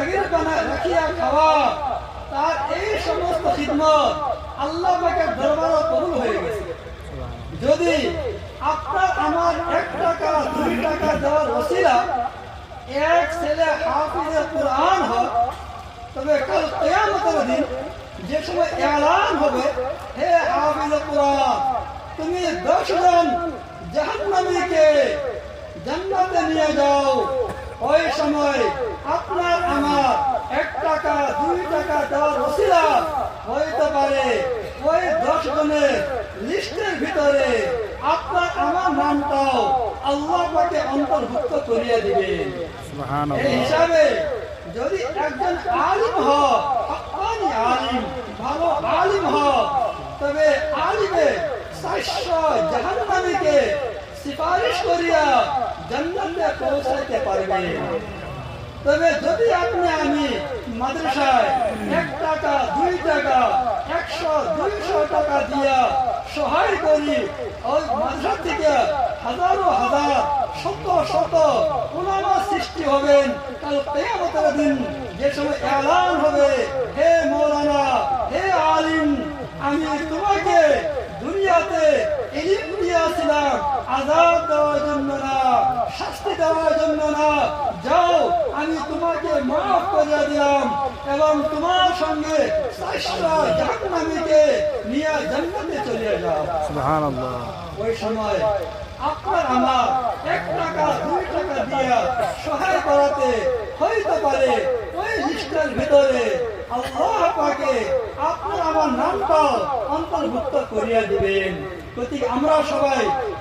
জাগির বানায় রাখিয়া খাওয়া, তার এই সমস্ত খিদমত আল্লাহ পাকের দরবারও কবুল হয়ে গেছে। যদি আপনার আমার এক টাকা, দুই টাকা দেওয়ার ওসিলা এক ছেলে হাফিজে কোরআন হয়, তবে কাল কেয়ামতের দিন যে সময় এলান হবে, হে হাফিজে কোরআন, তুমি দশ জন জাহান্নামীকে জান্নাতে নিয়ে যাও। ওই সময় আপনার আমার এক টাকা দুই টাকা দেওয়ার ওসিলা হইতে পারে। ওই দশ জনের লিস্টের ভিতরে আপনার আমার নামটাও আল্লাহ পাকে অন্তর্ভুক্ত করিয়া দিবেন। এই হিসাবে যদি একজন আলিম হয় আলিম ভালো আলিম হয় তবে আলিমে চারশো জাহান্নামীকে সিফারিশ করিয়া জান্নাতে পৌঁছাইতে পারবে। তবে যদি আপনি আমি মাদ্রাসায় এক টাকা, দুই টাকা, একশো, দুইশো টাকা দিয়া সহায় করি, ওই মাদ্রাসা থেকে হাজারো হাজার, শত শত ওনামা সৃষ্টি হবেন। কাল কেয়ামতের দিন যে সময় এলান হবে, হে মৌলানা, হে আলিম, আমি তোমাকে দুনিয়াতে ইলিম দিয়েছিলাম আজাদ দেওয়ার জন্য না, শাস্তি দেওয়ার আমি তোমাকে মাফ করে দিলাম এবং তোমার সঙ্গে জাহান্নামীকে নিয়ে জান্নাতে চলে যাও সুবহানাল্লাহ। ওই সময় আপনার আমার এক টাকা দুই টাকা দিয়া সহায় করাতে হইতে পারে ওই লিস্টের ভিতরে আল্লাহ পাকে আপনার আমার নামটাও অন্তর্ভুক্ত করিয়া দিবেন। গতিকে আমরা সবাই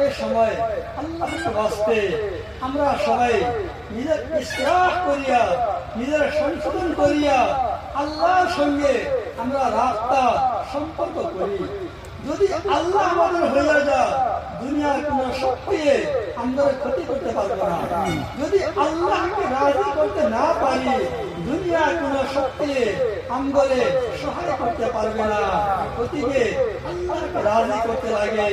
এই সময় আল্লাহ বাঁচতে আমরা সবাই নিজের ইসলাহ করিয়া, নিজের সংশোধন করিয়া আল্লাহর সঙ্গে আমরা রাস্তা সম্পর্ক করি। যদি আল্লাহ আমাদের হয়ে যায়, দুনিয়ার কোন শক্তিয়ে আমাদের ক্ষতি করতে পারব না। যদি আল্লাহকে রাজি করতে না পারি, দুনিয়ার কোন শক্তি আমাদের সহায় করতে পারবে না। গতিকে আল্লাহকে রাজি করতে লাগে।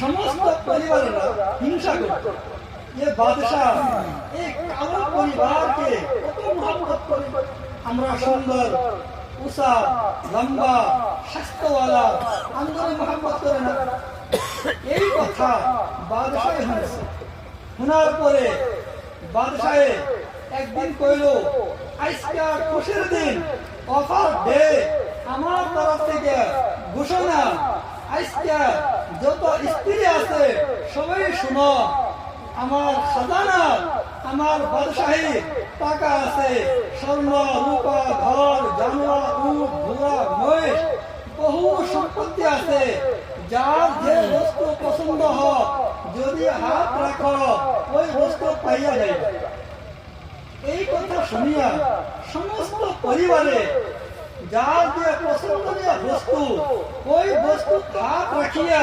সমস্ত পরিবারেরা হিংসা করত। এ বাদশাহ কালো পরিবারকে কত মহব্বত করে। আমরা সুন্দর উষা লম্বা, স্বাস্থ্যওয়ালা আমরা মহব্বত করে না। এই কথা বাদশাহ শুনেছে। শোনার পরে বাদশাহ একদিন কইল, আজকা খুশির দিন? অফার দে। আমার তরফ থেকে ঘোষণা। আজকা যত স্ত্রী আছে, সবাই শুনো। আমার খাজানা, আমার বাদশাহী টাকা আছে। স্বর্ণ, রূপা, ঘর, জানোয়ার, উট, ঘোড়া, মহিষ, বহু সম্পত্তি আছে। যার যে বস্তু পছন্দ হয়, যদি হাত রাখো, ওই বস্তু পাইয়া যাইবে। এই কথা শুনিয়া সমস্ত পরিবারে যার যে পছন্দনীয় বস্তু, ওই বস্তু হাত রাখিয়া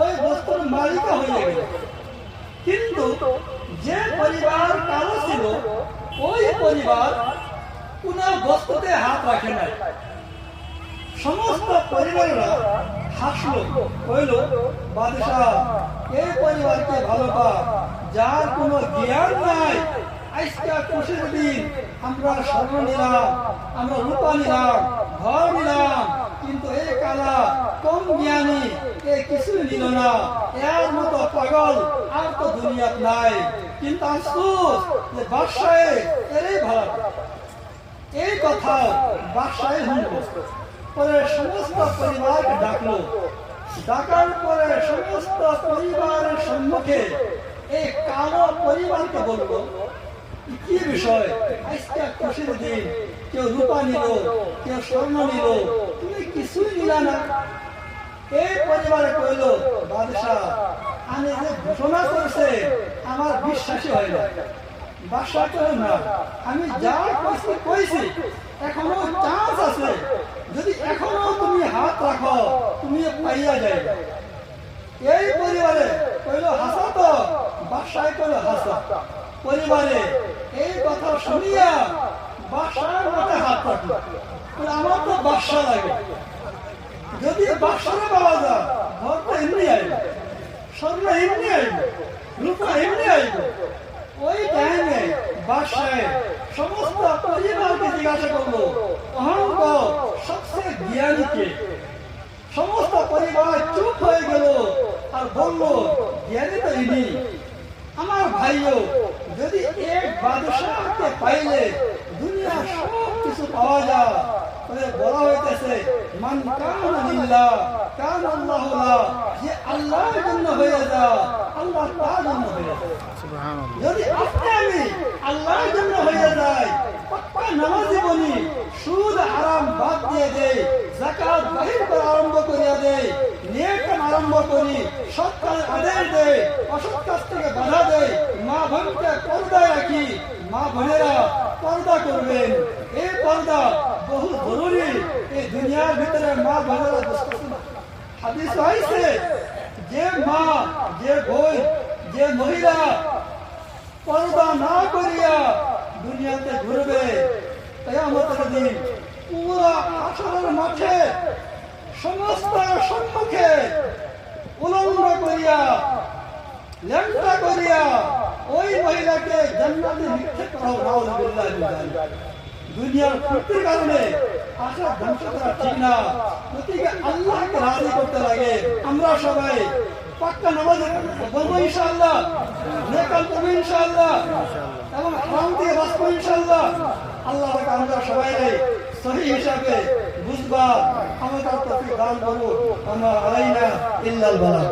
ওই বস্তুর মালিকা হইয়া গেল। কিন্তু যে পরিবার কালো ছিল, ওই পরিবার কোন বস্তুতে হাত রাখে নাই। সমস্ত পরিবারেরা হাসলো, কইল, বাদশাহ এই পরিবারকে ভালো পা যার কোনো জ্ঞান নাই, আজকে খুশির দিন। আমরা স্বর্ণ নিলাম, আমরা রূপা নিলাম, ঘর নিলাম, কিন্তু এই কালা কম জ্ঞানী, এ কিছু নিল না। এর মতো পাগল আর তো দুনিয়াত নাই। কিন্তু আফসোস যে বাদশাহে এরই ভালো। এই কথা বাদশাহে শুনলো পরে সমস্ত পরিবারকে ডাকলো। ডাকার পরে সমস্ত পরিবারের সম্মুখে এই কালো পরিবারকে বলল, কি বিষয়? আজকে খুশির দিন। কেউ রূপা নিল, কেউ স্বর্ণ নিল। তুমি কিছুই নিলা না। এই পরিবারে কইল, বাদশাহ, আমি যে ঘোষণা করছে, আমার বিশ্বাসই হয় না। বাসা না, আমি যা কইছি কইছি। এখনও চান্স আছে। যদি এখনও তুমি হাত রাখো, তুমি পাইয়া যাইবে। এই পরিবারে কইল হাসা তো বাসায় কইল হাসা পরিবারে এই কথা শুনিয়া বাসার মধ্যে হাত রাখল আমার তো বাসা লাগে। যদি বাক্সরে পাওয়া যায় পরিবার চুপ হয়ে গেল। আর বলল জ্ঞানী তো ইনি। আমার ভাইও যদি এক বাদশাহকে পাইলে দুনিয়া সব কিছু পাওয়া যায়। তবে বলা হইতেছে মান কানা লিল্লাহ কান আল্লাহ যে আল্লাহর জন্য হয়ে যায় আল্লাহ তার জন্য হয়ে যদি আপনি আমি আল্লাহর জন্য হয়ে যায় পাক্কা নামাজি বলি সুদ আরাম বাদ দিয়ে দেয় জাকাত বাহির দেয় নেক আরম্ভ করি। সৎ কাজ আদায় দেয় অসৎ কাজ থেকে বাধা দেয় মা বোনকে পর্দায় রাখি। মা বোনেরা পর্দা করবেন। এই পর্দা বহু জরুরি। এই দুনিয়ার ভিতরে মা বোনেরা হাদিস হয়েছে যে মা, যে বোন, যে মহিলা পর্দা না করিয়া দুনিয়াতে ঘুরবে, কেয়ামতের দিন পুরা আসরের মাঠে সমস্ত সম্মুখে উলঙ্গ করিয়া, ল্যাংটা করিয়া ওই মহিলাকে জান্নাতে নিক্ষেপ করা মিন দুনিয়ার ফুর্তির কারণে আশা ধ্বংস করা ঠিক না। প্রতিকে আল্লাহকে রাজি করতে লাগে। আমরা সবাই পাক্কা নামাজ বলব ইনশাআল্লাহ নেকাল করব ইনশাআল্লাহ, এবং হারাম থেকে বাঁচবো ইনশাআল্লাহ। আল্লাহ আমরা সবাই সহি হিসাবে বুঝবা তফিক দান করব আমার আলাইনা ইল্লাল বালা।